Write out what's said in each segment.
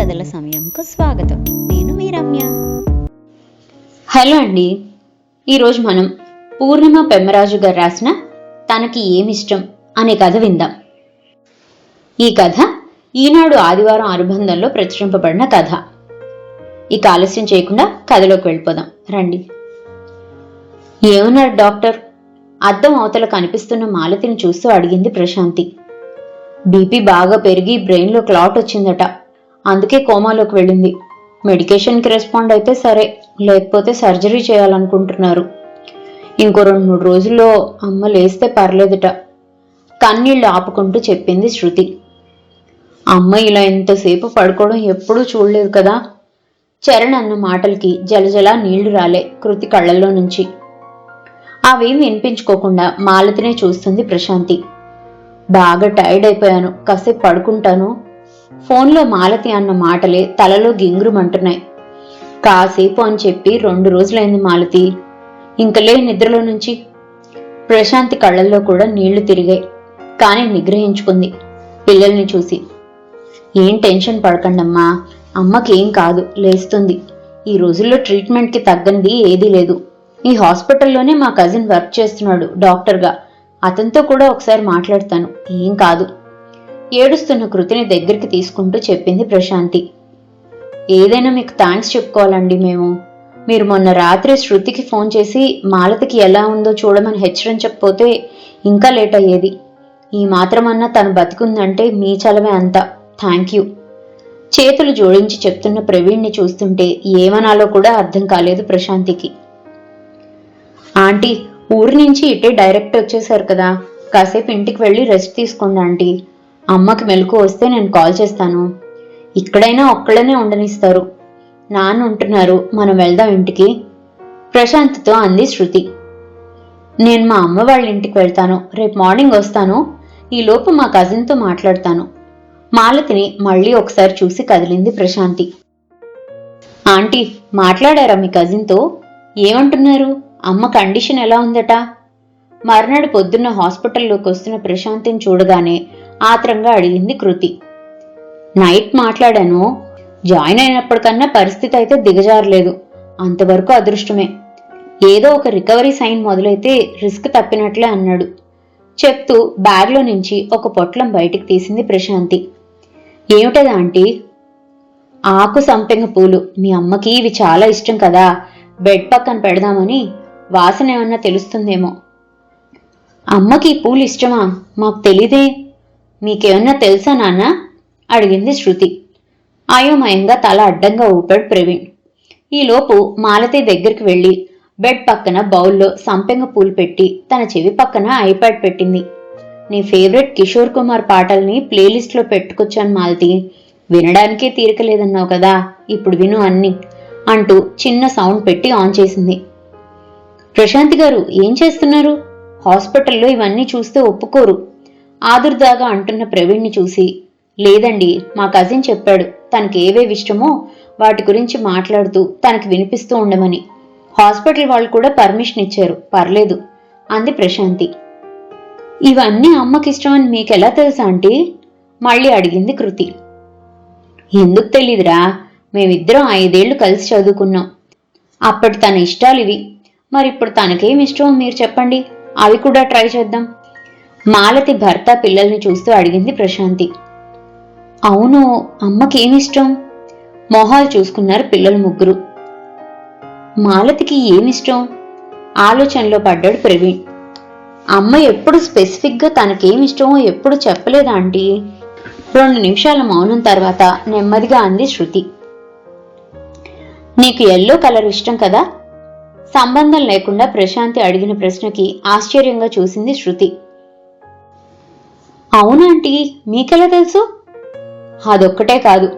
కథల సమయంకు స్వాగతం. నేను మీ రమ్య. హలో అండి. ఈరోజు మనం పూర్ణిమ పెమ్మరాజు గారు రాసిన తనకి ఏమిష్టం అనే కథ విందాం. ఈ కథ ఈనాడు ఆదివారం అనుబంధంలో ప్రచురింపబడిన కథ. ఇక ఆలస్యం చేయకుండా కథలోకి వెళ్ళిపోదాం. రండి. ఏమన్నారు డాక్టర్? అద్దం అవతల కనిపిస్తున్న మాలతిని చూస్తూ అడిగింది ప్రశాంతి. బీపీ బాగా పెరిగి బ్రెయిన్లో క్లాట్ వచ్చిందట. అందుకే కోమాలోకి వెళ్ళింది. మెడికేషన్కి రెస్పాండ్ అయితే సరే లేకపోతే సర్జరీ చేయాలనుకుంటున్నారు. ఇంకో రెండు మూడు రోజుల్లో అమ్మ లేస్తే పర్లేదుట. కన్నీళ్ళు ఆపుకుంటూ చెప్పింది శృతి. అమ్మ ఇలా ఎంతసేపు పడుకోవడం ఎప్పుడూ చూడలేదు కదా? చరణ్ అన్న మాటలకి జలజల నీళ్ళు రాలే కృతి కళ్ళల్లో నుంచి. అవేం వినిపించుకోకుండా మాలతినే చూస్తుంది ప్రశాంతి. బాగా టైర్డ్ అయిపోయాను. కాసేపు పడుకుంటాను. ఫోన్లో మాలతి అన్న మాటలే తలలో గింగురుమంటున్నాయి. కాసేపు అని చెప్పి రెండు రోజులైంది మాలతి. ఇంకలే నిద్రలో నుంచి. ప్రశాంతి కళ్ళల్లో కూడా నీళ్ళు తిరిగాయి. కానీ నిగ్రహించుకుంది. పిల్లల్ని చూసి. ఏం టెన్షన్ పడకండమ్మా. అమ్మకేం కాదు. లేస్తుంది. ఈ రోజుల్లో ట్రీట్మెంట్కి తగ్గనిది ఏదీ లేదు. ఈ హాస్పిటల్లోనే మా కజిన్ వర్క్ చేస్తున్నాడు డాక్టర్గా. అతనితో కూడా ఒకసారి మాట్లాడతాను. ఏం కాదు. ఏడుస్తున్న కృతిని దగ్గరికి తీసుకుంటూ చెప్పింది ప్రశాంతి. ఏదైనా మీకు థ్యాంక్స్ చెప్పుకోవాలండి మేము. మీరు మొన్న రాత్రి శృతికి ఫోన్ చేసి మాలతికి ఎలా ఉందో చూడమని హెచ్చరించకపోతే ఇంకా లేట్ అయ్యేది. ఈ మాత్రమన్నా తను బతికుందంటే మీ చలవే అంతా. Thank you. చేతులు జోడించి చెప్తున్న ప్రవీణ్ని చూస్తుంటే ఏమనాలో కూడా అర్థం కాలేదు ప్రశాంతికి. ఆంటీ ఊరి నుంచి ఇటే డైరెక్ట్ వచ్చేసారు కదా. కాసేపు ఇంటికి వెళ్ళి రెస్ట్ తీసుకోండి ఆంటీ. అమ్మకి మెలకు వస్తే నేను కాల్ చేస్తాను. ఇక్కడైనా ఒక్కళ్ళనే ఉండనిస్తారు. నాన్న ఉంటున్నారు మనం వెళ్దాం ఇంటికి. ప్రశాంత్తో అంది శృతి. నేను మా అమ్మ వాళ్ళ ఇంటికి వెళ్తాను. రేపు మార్నింగ్ వస్తాను. ఈలోపు మా కజిన్తో మాట్లాడతాను. మాలతిని మళ్ళీ ఒకసారి చూసి కదిలింది ప్రశాంతి. ఆంటీ మాట్లాడారా మీ కజిన్తో? ఏమంటున్నారు? అమ్మ కండిషన్ ఎలా ఉందట? మర్నాడు పొద్దున్న హాస్పిటల్లోకి వస్తున్న ప్రశాంతిని చూడగానే ఆత్రంగా అడిగింది కృతి. నైట్ మాట్లాడాను. జాయిన్ అయినప్పటికన్నా పరిస్థితి అయితే దిగజారలేదు. అంతవరకు అదృష్టమే. ఏదో ఒక రికవరీ సైన్ మొదలైతే రిస్క్ తప్పినట్లే అన్నాడు. చెప్తూ బ్యాగ్లో నుంచి ఒక పొట్లం బయటికి తీసింది ప్రశాంతి. ఏమిటది ఆంటీ? ఆకు సంపెంగ పూలు. మీ అమ్మకి ఇవి చాలా ఇష్టం కదా. బెడ్ పక్కన పెడదామని వాసన ఏమన్నా తెలుస్తుందేమో. అమ్మకి ఈ పూలు ఇష్టమా? మాకు తెలీదే. మీకేమన్నా తెలుసా నాన్న? అడిగింది శృతి. అయోమయంగా తల అడ్డంగా ఊపాడు ప్రవీణ్. ఈలోపు మాలతి దగ్గరికి వెళ్ళి బెడ్ పక్కన బౌల్లో సంపెంగ పూలు పెట్టి తన చెవి పక్కన ఐప్యాడ్ పెట్టింది. నీ ఫేవరెట్ కిషోర్ కుమార్ పాటల్ని ప్లేలిస్ట్లో పెట్టుకొచ్చాను మాలతి. వినడానికే తీరిక లేదన్నావు కదా ఇప్పుడు విను అన్ని అంటూ చిన్న సౌండ్ పెట్టి ఆన్ చేసింది. ప్రశాంతి గారు ఏం చేస్తున్నారు? హాస్పిటల్లో ఇవన్నీ చూస్తే ఒప్పుకోరు. ఆదుర్దాగా అంటున్న ప్రవీణ్ని చూసి లేదండి మా కజిన్ చెప్పాడు తనకి ఏవేవి ఇష్టమో వాటి గురించి మాట్లాడుతూ తనకి వినిపిస్తూ ఉండమని. హాస్పిటల్ వాళ్ళు కూడా పర్మిషన్ ఇచ్చారు పర్లేదు అంది ప్రశాంతి. ఇవన్నీ అమ్మకి ఇష్టమని మీకెలా తెలుసా అంటే మళ్ళీ అడిగింది కృతి. ఎందుకు తెలీదురా మేమిద్దరం ఐదేళ్ళు కలిసి చదువుకున్నాం. అప్పటి తన ఇష్టాలు ఇవి మరి ఇప్పుడు తనకేం ఇష్టమో మీరు చెప్పండి అవి కూడా ట్రై చేద్దాం. మాలతి భర్త పిల్లల్ని చూస్తూ అడిగింది ప్రశాంతి. అవును అమ్మకేమిష్టం? మొహాలు చూసుకున్నారు పిల్లలు ముగ్గురు. మాలతికి ఏమిష్టం? ఆలోచనలో పడ్డాడు ప్రవీణ్. అమ్మ ఎప్పుడు స్పెసిఫిక్గా తనకేమిష్టమో ఎప్పుడు చెప్పలేదా ఆంటీ? రెండు నిమిషాల మౌనం తర్వాత నెమ్మదిగా అంది శృతి. నీకు ఎల్లో కలర్ ఇష్టం కదా? సంబంధం లేకుండా ప్రశాంతి అడిగిన ప్రశ్నకి ఆశ్చర్యంగా చూసింది శృతి. అవునాంటీ మీకెలా తెలుసు? అదొక్కటే కాదు.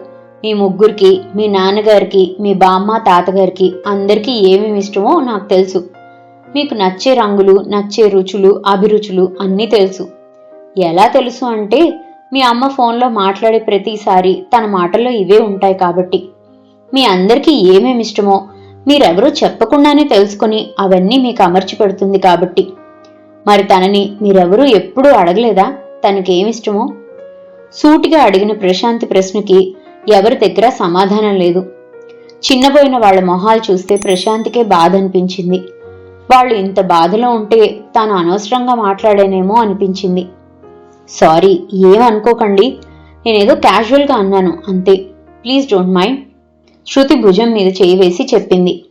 మీ ముగ్గురికి మీ నాన్నగారికి మీ బామ్మ తాతగారికి అందరికీ ఏమేమి ఇష్టమో నాకు తెలుసు. మీకు నచ్చే రంగులు నచ్చే రుచులు అభిరుచులు అన్నీ తెలుసు. ఎలా తెలుసు అంటే మీ అమ్మ ఫోన్లో మాట్లాడే ప్రతిసారి తన మాటల్లో ఇవే ఉంటాయి కాబట్టి. మీ అందరికీ ఏమేమి ఇష్టమో మీరెవరూ చెప్పకుండానే తెలుసుకుని అవన్నీ మీకు అమర్చి పెడుతుంది కాబట్టి. మరి తనని మీరెవరూ ఎప్పుడూ అడగలేదా? తనకేమిష్టమో సూటిగా అడిగిన ప్రశాంతి ప్రశ్నకి ఎవరి దగ్గర సమాధానం లేదు. చిన్నపోయిన వాళ్ళ మొహాలు చూస్తే ప్రశాంతికే బాధ అనిపించింది వాళ్ళు ఇంత బాధలో ఉంటే తాను అనవసరంగా మాట్లాడానేమో అనిపించింది. సారీ ఏమనుకోకండి నేనేదో క్యాజువల్గా అన్నాను అంతే. Please don't mind. శృతి భుజం మీద చేయి వేసి చెప్పింది.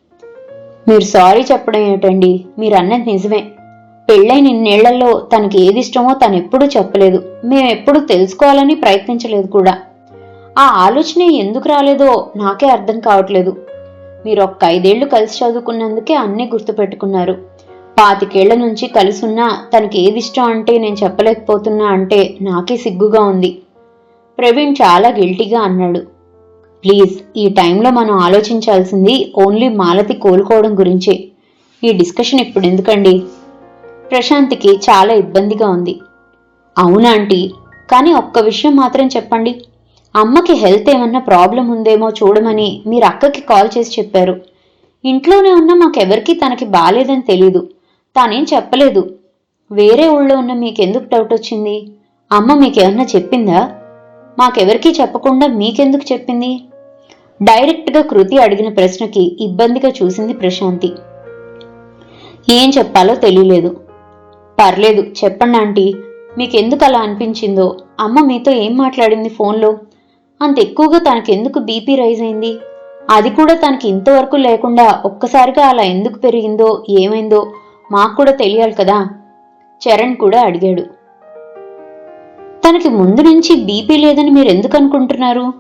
మీరు సారీ చెప్పడం ఏమిటండి? మీరు అన్నది నిజమే. పెళ్ళైన ఇన్నేళ్ళలో తనకి ఏది ఇష్టమో తను ఎప్పుడూ చెప్పలేదు. మేము తెలుసుకోవాలని ప్రయత్నించలేదు కూడా. ఆ ఆలోచన ఎందుకు రాలేదో నాకే అర్థం కావట్లేదు. మీరు ఒక్క ఐదేళ్ళు కలిసి చదువుకున్నందుకే అన్నీ గుర్తుపెట్టుకున్నారు. పాతికేళ్ళ నుంచి కలిసున్నా తనకి ఏది ఇష్టం అంటే నేను చెప్పలేకపోతున్నా అంటే నాకే సిగ్గుగా ఉంది. ప్రవీణ్ చాలా గిల్టీగా అన్నాడు. ప్లీజ్ ఈ టైంలో మనం ఆలోచించాల్సింది ఓన్లీ మాలతి కోలుకోవడం గురించే. ఈ డిస్కషన్ ఇప్పుడు ఎందుకండి? ప్రశాంత్కి చాలా ఇబ్బందిగా ఉంది. అవునా ఆంటీ? కానీ ఒక్క విషయం మాత్రం చెప్పండి. అమ్మకి హెల్త్ ఏమన్నా ప్రాబ్లం ఉందేమో చూడమని మీరు అక్కకి కాల్ చేసి చెప్పారు. ఇంట్లోనే ఉన్న మాకెవరికి తనకి బాలేదని తెలీదు. తానేం చెప్పలేదు. వేరే ఊళ్ళో ఉన్న మీకెందుకు డౌట్ వచ్చింది? అమ్మ మీకేమన్నా చెప్పిందా? మాకెవరికీ చెప్పకుండా మీకెందుకు చెప్పింది? డైరెక్ట్గా కృతి అడిగిన ప్రశ్నకి ఇబ్బందిగా చూసింది ప్రశాంతి. ఏం చెప్పాలో తెలియలేదు. పర్లేదు చెప్పండి ఆంటీ. మీకెందుకు అలా అనిపించిందో? అమ్మ మీతో ఏం మాట్లాడింది ఫోన్లో? అంత ఎక్కువగా తనకెందుకు బీపీ రైజ్ అయింది? అది కూడా తనకి ఇంతవరకు లేకుండా ఒక్కసారిగా అలా ఎందుకు పెరిగిందో ఏమైందో మాకు కూడా తెలియాలి కదా? చరణ్ కూడా అడిగాడు. తనకి ముందు నుంచి బీపీ లేదని మీరు ఎందుకు అనుకుంటున్నారు?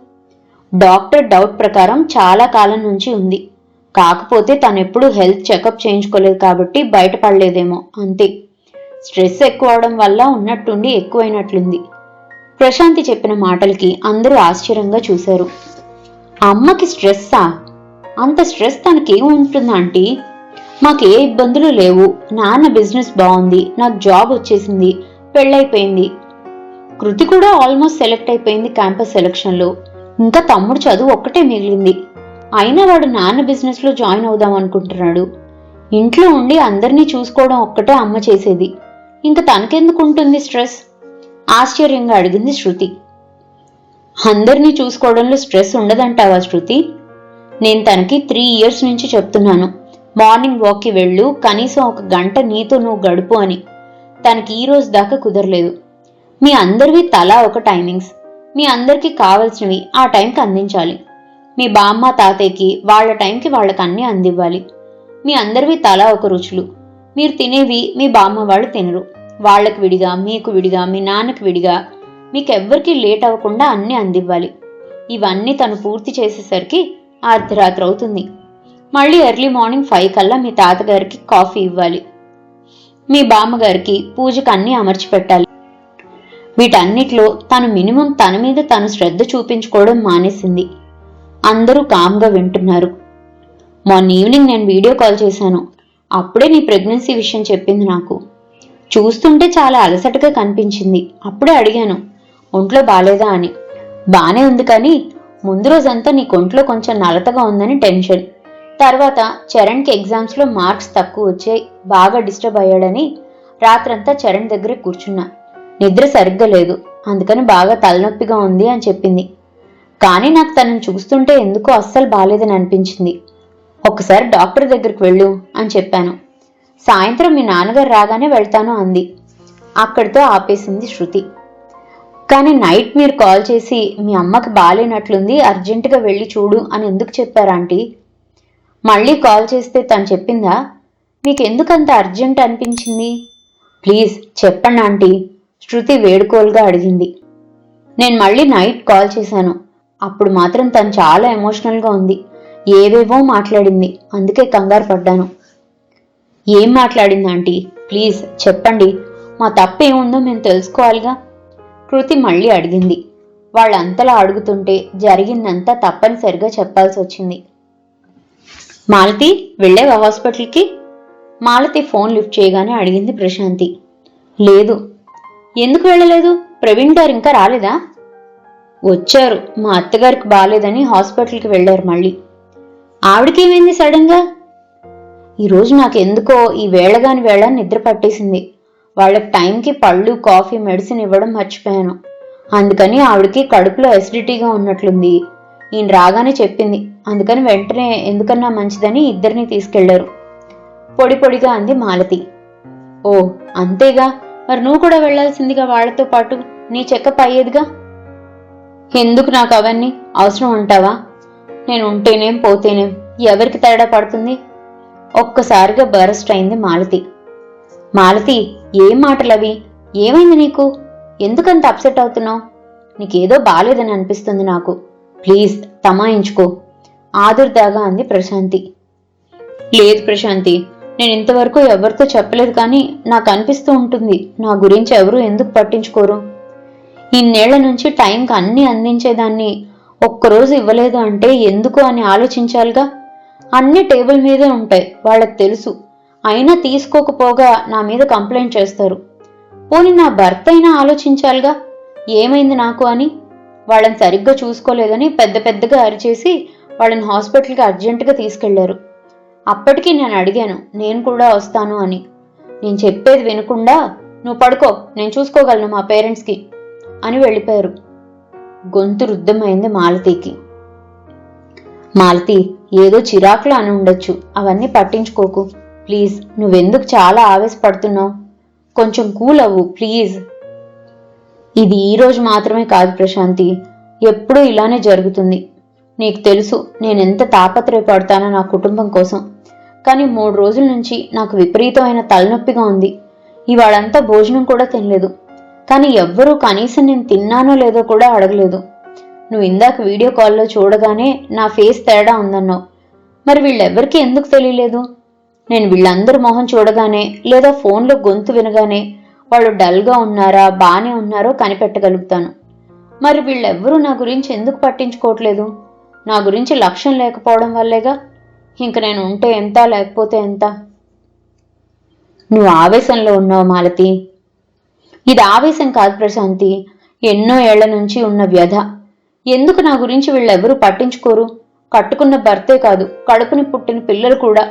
డాక్టర్ డౌట్ ప్రకారం చాలా కాలం నుంచి ఉంది. కాకపోతే తనెప్పుడు హెల్త్ చెకప్ చేయించుకోలేదు కాబట్టి బయటపడలేదేమో అంతే. స్ట్రెస్ ఎక్కువ అవడం వల్ల ఉన్నట్టుండి ఎక్కువైనట్లుంది. ప్రశాంతి చెప్పిన మాటలకి అందరూ ఆశ్చర్యంగా చూశారు. అమ్మకి స్ట్రెస్సా? అంత స్ట్రెస్ తనకేం ఉంటుందా ఆంటీ? మాకే ఇబ్బందులు లేవు. నాన్న బిజినెస్ బాగుంది. నాకు జాబ్ వచ్చేసింది. పెళ్ళైపోయింది. కృతి కూడా ఆల్మోస్ట్ సెలెక్ట్ అయిపోయింది క్యాంపస్ సెలక్షన్లో. ఇంకా తమ్ముడు చదువు ఒక్కటే మిగిలింది. అయినా వాడు నాన్న బిజినెస్లో జాయిన్ అవుదాం అనుకుంటున్నాడు ఇంట్లో ఉండి అందరినీ చూసుకోవడం ఒక్కటే అమ్మ చేసేది. ఇంక తనకెందుకు ఉంటుంది స్ట్రెస్? ఆశ్చర్యంగా అడిగింది శృతి. అందరినీ చూసుకోవడంలో స్ట్రెస్ ఉండదంటావా శృతి? నేను తనకి త్రీ ఇయర్స్ నుంచి చెప్తున్నాను. మార్నింగ్ వాక్కి వెళ్ళు కనీసం ఒక గంట నీతో నువ్వు గడుపు అని. తనకి ఈ రోజు దాకా కుదరలేదు. మీ అందరివి తలా ఒక టైమింగ్స్. మీ అందరికీ కావలసినవి ఆ టైంకి అందించాలి. మీ బామ్మ తాతయ్యకి వాళ్ళ టైంకి వాళ్ళకి అన్నీ అందివ్వాలి. మీ అందరివి తలా ఒక రుచులు. మీరు తినేవి మీ బామ్మ వాళ్ళు తినరు. వాళ్ళకు విడిగా మీకు విడిగా మీ నాన్నకి విడిగా మీకెవ్వరికీ లేట్ అవ్వకుండా అన్నీ అందివ్వాలి. ఇవన్నీ తను పూర్తి చేసేసరికి అర్ధరాత్రి అవుతుంది. మళ్ళీ ఎర్లీ మార్నింగ్ ఫైవ్ కల్లా మీ తాతగారికి కాఫీ ఇవ్వాలి. మీ బామ్మగారికి పూజకు అన్నీ అమర్చి పెట్టాలి వీటన్నిటిలో తను మినిమం తన మీద తను శ్రద్ధ చూపించుకోవడం మానేసింది. అందరూ కామ్గా వింటున్నారు. మొన్న ఈవినింగ్ నేను వీడియో కాల్ చేశాను. అప్పుడే నీ ప్రెగ్నెన్సీ విషయం చెప్పింది నాకు. చూస్తుంటే చాలా అలసటగా కనిపించింది. అప్పుడే అడిగాను ఒంట్లో బాలేదా అని. బానే ఉంది కానీ ముందు రోజంతా నీ కొంట్లో కొంచెం నలతగా ఉందని టెన్షన్. తర్వాత చరణ్కి ఎగ్జామ్స్లో మార్క్స్ తక్కువ వచ్చాయి బాగా డిస్టర్బ్ అయ్యాడని రాత్రంతా చరణ్ దగ్గర కూర్చున్నా. నిద్ర సరిగ్గా లేదు అందుకని బాగా తలనొప్పిగా ఉంది అని చెప్పింది. కానీ నాకు తనను చూస్తుంటే ఎందుకో అస్సలు బాలేదని అనిపించింది. ఒకసారి డాక్టర్ దగ్గరికి వెళ్ళు అని చెప్పాను. సాయంత్రం మీ నాన్నగారు రాగానే వెళ్తాను అంది. అక్కడితో ఆపేసింది శృతి. కానీ నైట్ మీరు కాల్ చేసి మీ అమ్మకి బాలేనట్లుంది అర్జెంటుగా వెళ్ళి చూడు అని ఎందుకు చెప్పారు ఆంటీ? మళ్ళీ కాల్ చేస్తే తను చెప్పిందా? మీకు ఎందుకు అంత అర్జెంట్ అనిపించింది? ప్లీజ్ చెప్పండి ఆంటీ శృతి వేడుకోలుగా అడిగింది. నేను మళ్ళీ నైట్ కాల్ చేశాను. అప్పుడు మాత్రం తను చాలా ఎమోషనల్గా ఉంది. ఏవేవో మాట్లాడింది. అందుకే కంగారు పడ్డాను. ఏం మాట్లాడింది ఆంటీ? ప్లీజ్ చెప్పండి. మా తప్పు ఏముందో మేము తెలుసుకోవాలిగా. కృతి మళ్ళీ అడిగింది. వాళ్ళంతలా అడుగుతుంటే జరిగిందంతా తప్పనిసరిగా చెప్పాల్సి వచ్చింది. మాలతి వెళ్ళేవా హాస్పిటల్కి? మాలతి ఫోన్ లిఫ్ట్ చేయగానే అడిగింది ప్రశాంతి. లేదు. ఎందుకు వెళ్ళలేదు? ప్రవీణ్ గారు ఇంకా రాలేదా? వచ్చారు. మా అత్తగారికి బాగాలేదని హాస్పిటల్కి వెళ్ళారు మళ్ళీ. ఆవిడకేమైంది సడన్గా? ఈరోజు నాకు ఎందుకో ఈ వేళగాని వేళ నిద్ర పట్టేసింది. వాళ్ళకి టైంకి పళ్ళు కాఫీ మెడిసిన్ ఇవ్వడం మర్చిపోయాను. అందుకని ఆవిడకి కడుపులో ఎసిడిటీగా ఉన్నట్లుంది. ఈయన రాగానే చెప్పింది. అందుకని వెంటనే ఎందుకన్నా మంచిదని ఇద్దరిని తీసుకెళ్ళారు. పొడి పొడిగా అంది మాలతి. ఓ అంతేగా? మరి నువ్వు కూడా వెళ్ళాల్సిందిగా వాళ్ళతో పాటు నీ చెకప్ అయ్యేదిగా? ఎందుకు నాకు అవన్నీ? అవసరం అంటావా? నేను ఉంటేనేం పోతేనేం ఎవరికి తేడా పడుతుంది? ఒక్కసారిగా బరస్ట్ అయింది మాలతి. మాలతి ఏం మాటలవి ఏమైంది నీకు? ఎందుకంత అప్సెట్ అవుతున్నావు? నీకేదో బాలేదని అనిపిస్తుంది నాకు. ప్లీజ్ తమాయించుకో. ఆదుర్దాగా అంది ప్రశాంతి. లేదు ప్రశాంతి నేను ఇంతవరకు ఎవరితో చెప్పలేదు కానీ నాకు అనిపిస్తూ ఉంటుంది. నా గురించి ఎవరు ఎందుకు పట్టించుకోరు? ఇన్నేళ్ళ నుంచి టైంకి అన్ని అందించేదాన్ని ఒక్కరోజు ఇవ్వలేదు అంటే ఎందుకు అని ఆలోచించాలిగా? అన్ని టేబుల్ మీదే ఉంటాయి వాళ్ళకి తెలుసు. అయినా తీసుకోకపోగా నా మీద కంప్లైంట్ చేస్తారు. పోనీ నా భర్త అయినా ఆలోచించాలిగా? ఏమైంది నాకు అని? వాళ్ళని సరిగ్గా చూసుకోలేదని పెద్ద పెద్దగా అరిచేసి వాళ్ళని హాస్పిటల్కి అర్జెంటుగా తీసుకెళ్ళారు. అప్పటికి నేను అడిగాను నేను కూడా వస్తాను అని. నేను చెప్పేది వినకుండా నువ్వు పడుకో నేను చూసుకోగలను మా పేరెంట్స్కి అని వెళ్ళిపోయారు. గొంతు రుద్ధమైంది మాలతీకి. మాలతి ఏదో చిరాకులు అని ఉండొచ్చు అవన్నీ పట్టించుకోకు. ప్లీజ్ నువ్వెందుకు చాలా ఆవేశపడుతున్నావు? కొంచెం కూల్ అవ్వు ప్లీజ్. ఇది ఈ రోజు మాత్రమే కాదు ప్రశాంతి ఎప్పుడూ ఇలానే జరుగుతుంది. నీకు తెలుసు నేనెంత తాపత్రయపడతానో నా కుటుంబం కోసం. కానీ మూడు రోజుల నుంచి నాకు విపరీతమైన తలనొప్పిగా ఉంది. ఇవాళంతా భోజనం కూడా తినలేదు. కానీ ఎవ్వరూ కనీసం నేను తిన్నానో లేదో కూడా అడగలేదు. నువ్వు ఇందాక వీడియో కాల్లో చూడగానే నా ఫేస్ తేడా ఉందన్నావు. మరి వీళ్ళెవ్వరికీ ఎందుకు తెలియలేదు? నేను వీళ్ళందరి మొహం చూడగానే లేదా ఫోన్లో గొంతు వినగానే వాళ్ళు డల్గా ఉన్నారా బాగానే ఉన్నారో కనిపెట్టగలుగుతాను. మరి వీళ్ళెవ్వరూ నా గురించి ఎందుకు పట్టించుకోవట్లేదు? నా గురించి లక్ష్యం లేకపోవడం వల్లేగా? ఇంక నేను ఉంటే ఎంత లేకపోతే ఎంత? నువ్వు ఆవేశంలో ఉన్నావు మాలతి. ఇది ఆవేశం కాదు ప్రశాంతి. ఎన్నో ఏళ్ళ నుంచి ఉన్న వ్యధ. ఎందుకు నా గురించి వీళ్ళెవరూ పట్టించుకోరు? కట్టుకున్న భర్తే కాదు కడుపుని పుట్టిన పిల్లలు కూడా.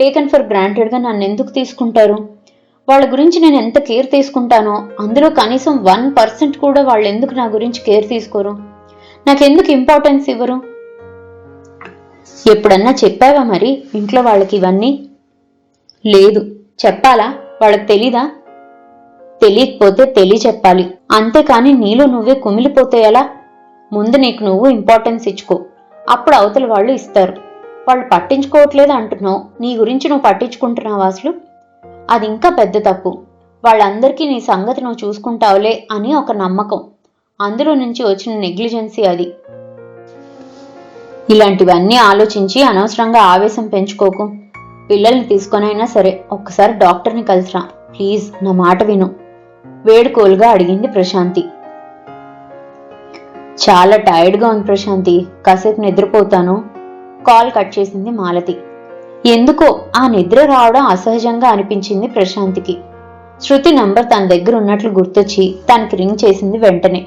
టేకన్ ఫర్ గ్రాంటెడ్గా నన్ను ఎందుకు తీసుకుంటారు? వాళ్ళ గురించి నేను ఎంత కేర్ తీసుకుంటానో అందులో కనీసం వన్ పర్సెంట్ కూడా వాళ్ళు ఎందుకు నా గురించి కేర్ తీసుకోరు? నాకెందుకు ఇంపార్టెన్స్ ఇవ్వరు? ఎప్పుడన్నా చెప్పావా మరి ఇంట్లో వాళ్ళకి ఇవన్నీ? లేదు. చెప్పాలా? వాళ్ళకి తెలీదా? తెలియకపోతే తెలియచెప్పాలి. అంతేకాని నీలో నువ్వే కుమిలిపోతే ఎలా? ముందు నీకు నువ్వు ఇంపార్టెన్స్ ఇచ్చుకో. అప్పుడు అవతల వాళ్ళు ఇస్తారు. వాళ్ళు పట్టించుకోవట్లేదు అంటున్నావు. నీ గురించి నువ్వు పట్టించుకుంటున్నావు అసలు? అది ఇంకా పెద్ద తప్పు. వాళ్ళందరికీ నీ సంగతి నువ్వు చూసుకుంటావులే అని ఒక నమ్మకం. అందులో నుంచి వచ్చిన నెగ్లిజెన్సీ అది. ఇలాంటివన్నీ ఆలోచించి అనవసరంగా ఆవేశం పెంచుకోకు. పిల్లల్ని తీసుకొనైనా సరే ఒక్కసారి డాక్టర్ని కలిసిరా. ప్లీజ్ నా మాట విను. వేడుకోలుగా అడిగింది ప్రశాంతి. చాలా టైర్డ్గా ఉంది ప్రశాంతి. కాసేపు నిద్రపోతాను. కాల్ కట్ చేసింది మాలతి. ఎందుకో ఆ నిద్ర రావడం అసహజంగా అనిపించింది ప్రశాంతికి. శృతి నంబర్ తన దగ్గర ఉన్నట్లు గుర్తొచ్చి తనకి రింగ్ చేసింది వెంటనే.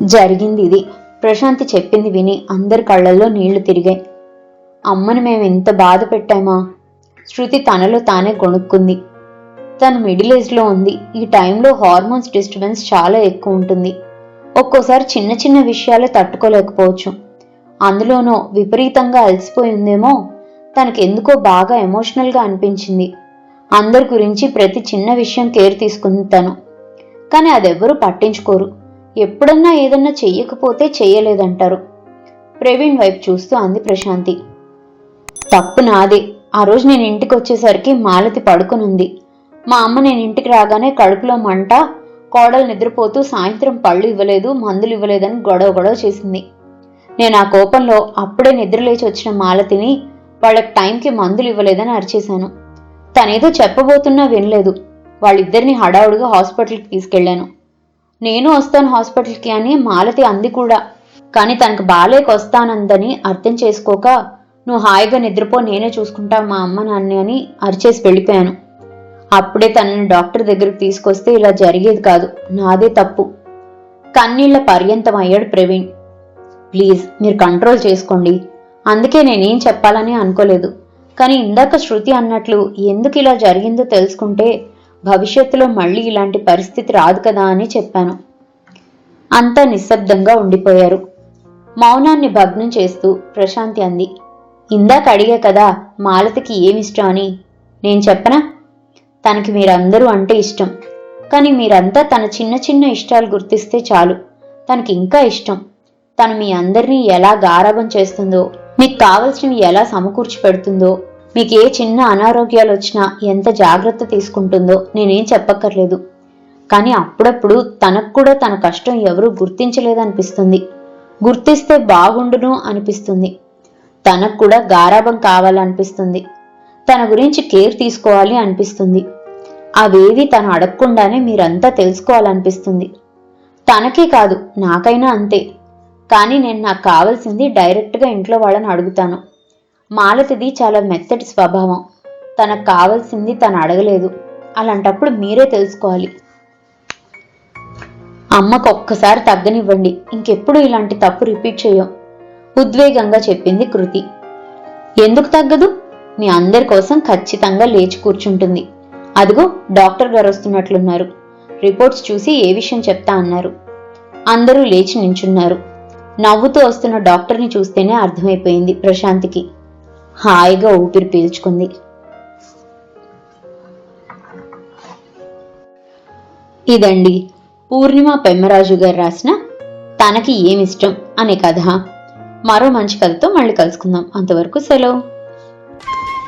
జరిగింది ఇది. ప్రశాంతి చెప్పింది విని అందరి కళ్ళల్లో నీళ్ళు తిరిగాయి. అమ్మని మేము ఎంత బాధ పెట్టామా? శృతి తనలో తానే కొనుక్కుంది తను మిడిల్ ఏజ్లో ఉంది. ఈ టైంలో హార్మోన్స్ డిస్టర్బెన్స్ చాలా ఎక్కువ ఉంటుంది. ఒక్కోసారి చిన్న చిన్న విషయాలు తట్టుకోలేకపోవచ్చు. అందులోనూ విపరీతంగా అలసిపోయిందేమో తనకి ఎందుకో బాగా ఎమోషనల్గా అనిపించింది. అందరి గురించి ప్రతి చిన్న విషయం కేర్ తీసుకుంది తను. కానీ అదెవ్వరూ పట్టించుకోరు. ఎప్పుడన్నా ఏదన్నా చెయ్యకపోతే చెయ్యలేదంటారు. ప్రవీణ్ వైపు చూస్తూ అంది ప్రశాంతి. తప్పు నాదే. ఆ రోజు నేను ఇంటికి వచ్చేసరికి మాలతి పడుకునుంది. మా అమ్మ నేను ఇంటికి రాగానే కడుపులో మంట కోడలు నిద్రపోతూ సాయంత్రం పళ్ళు ఇవ్వలేదు మందులు ఇవ్వలేదని గొడవ గొడవ చేసింది. నేను ఆ కోపంలో అప్పుడే నిద్రలేచి వచ్చిన మాలతిని వాళ్ళకి టైంకి మందులు ఇవ్వలేదని అరిచేశాను. తనేదో చెప్పబోతున్నా వినలేదు. వాళ్ళిద్దరిని హడావుడిగా హాస్పిటల్కి తీసుకెళ్ళాను నేను వస్తాను హాస్పిటల్కి అని మాలతి అంది కూడా. కానీ తనకు బాలేకొస్తానందని అర్థం చేసుకోక నువ్వు హాయిగా నిద్రపో నేనే చూసుకుంటా మా అమ్మ నాన్న అని అరిచేసి వెళ్ళిపోయాను. అప్పుడే తనని డాక్టర్ దగ్గరికి తీసుకొస్తే ఇలా జరిగేది కాదు. నాదే తప్పు. కన్నీళ్ళ పర్యంతం అయ్యాడు ప్రవీణ్. ప్లీజ్ మీరు కంట్రోల్ చేసుకోండి. అందుకే నేనేం చెప్పాలని అనుకోలేదు. కానీ ఇందాక శృతి అన్నట్లు ఎందుకు ఇలా జరిగిందో తెలుసుకుంటే భవిష్యత్తులో మళ్ళీ ఇలాంటి పరిస్థితి రాదు కదా అని చెప్పాను. అంతా నిశ్శబ్దంగా ఉండిపోయారు. మౌనాన్ని భగ్నం చేస్తూ ప్రశాంతి అంది. ఇందాక అడిగా కదా మాలతికి ఏమిష్టం అని. నేను చెప్పనా? తనకి మీరందరూ అంటే ఇష్టం. కానీ మీరంతా తన చిన్న చిన్న ఇష్టాలు గుర్తిస్తే చాలు. తనకి ఇంకా ఇష్టం. తను మీ అందరినీ ఎలా గారాబం చేస్తుందో మీకు కావలసినవి ఎలా సమకూర్చి పెడుతుందో మీకు ఏ చిన్న అనారోగ్యాలు వచ్చినా ఎంత జాగ్రత్త తీసుకుంటుందో నేనేం చెప్పక్కర్లేదు. కానీ అప్పుడప్పుడు తనకు కూడా తన కష్టం ఎవరూ గుర్తించలేదనిపిస్తుంది. గుర్తిస్తే బాగుండును అనిపిస్తుంది. తనకు కూడా గారాబం కావాలనిపిస్తుంది. తన గురించి కేర్ తీసుకోవాలి అనిపిస్తుంది. అవేవి తను అడగకుండానే మీరంతా తెలుసుకోవాలనిపిస్తుంది. తనకే కాదు నాకైనా అంతే. కానీ నేను నాకు కావాల్సింది డైరెక్ట్గా ఇంట్లో వాళ్ళని అడుగుతాను. మాలతిది చాలా మెత్తటి స్వభావం. తనకు కావాల్సింది తను అడగలేదు. అలాంటప్పుడు మీరే తెలుసుకోవాలి. అమ్మకు ఒక్కసారి తగ్గనివ్వండి. ఇంకెప్పుడు ఇలాంటి తప్పు రిపీట్ చేయం. ఉద్వేగంగా చెప్పింది కృతి. ఎందుకు తగ్గదు? మీ అందరి కోసం ఖచ్చితంగా లేచి కూర్చుంటుంది. అదిగో డాక్టర్ గారు వస్తున్నట్లున్నారు. రిపోర్ట్స్ చూసి ఏ విషయం చెప్తా అన్నారు. అందరూ లేచి నించున్నారు. నవ్వుతూ వస్తున్న డాక్టర్ని చూస్తేనే అర్థమైపోయింది ప్రశాంతికి. హాయిగా ఊపిరి పీల్చుకుంది. ఇదండి పూర్ణిమ పెమ్మరాజు గారు రాసిన తనకి ఏమిష్టం అనే కథ. మరో మంచి కథతో మళ్ళీ కలుసుకుందాం. అంతవరకు సెలవు.